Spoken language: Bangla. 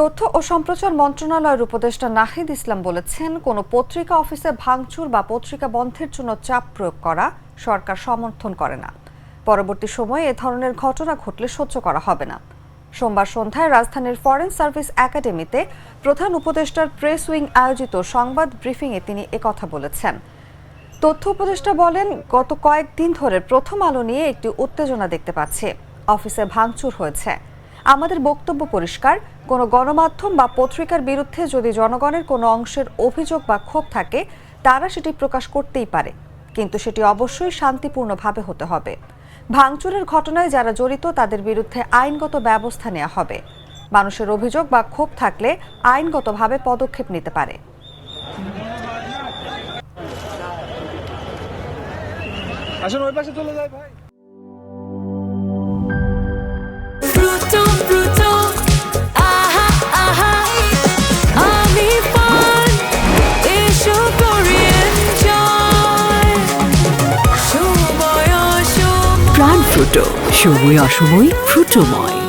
তথ্য ও সম্প্রচার মন্ত্রণালয়ের উপদেষ্টা নাহিদ ইসলাম বলেছেন, কোনো পত্রিকা অফিসে ভাঙচুর বা পত্রিকা বন্ধের জন্য চাপ প্রয়োগ করা সরকার সমর্থন করে না। পরবর্তী সময়ে এ ধরনের ঘটনা ঘটলে সহ্য করা হবে না। সোমবার সন্ধ্যায় রাজধানীর ফরেন সার্ভিস একাডেমিতে প্রধান উপদেষ্টার প্রেস উইং আয়োজিত সংবাদ ব্রিফিংয়ে তিনি একথা বলেছেন। তথ্য উপদেষ্টা বলেন, গত কয়েকদিন ধরে প্রথম আলো নিয়ে একটি উত্তেজনা দেখতে পাচ্ছে। অফিসে ভাঙচুর হয়েছে। আমাদের বক্তব্য পরিষ্কার। কোনো গণমাধ্যম বা পত্রিকার বিরুদ্ধে যদি জনগণের কোনো অংশের অভিযোগ বা ক্ষোভ থাকে, তারা সেটি প্রকাশ করতেই পারে। কিন্তু সেটি অবশ্যই শান্তিপূর্ণভাবে হতে হবে। ভাঙচুরের ঘটনায় যারা জড়িত, তাদের বিরুদ্ধে আইনগত ব্যবস্থা নেওয়া হবে। মানুষের অভিযোগ বা ক্ষোভ থাকলে আইনগতভাবে পদক্ষেপ নিতে পারে। আসুন ওই পাশে চলে যায় ভাই। ফ্রুটো সময় অসময় ফ্রুটোময়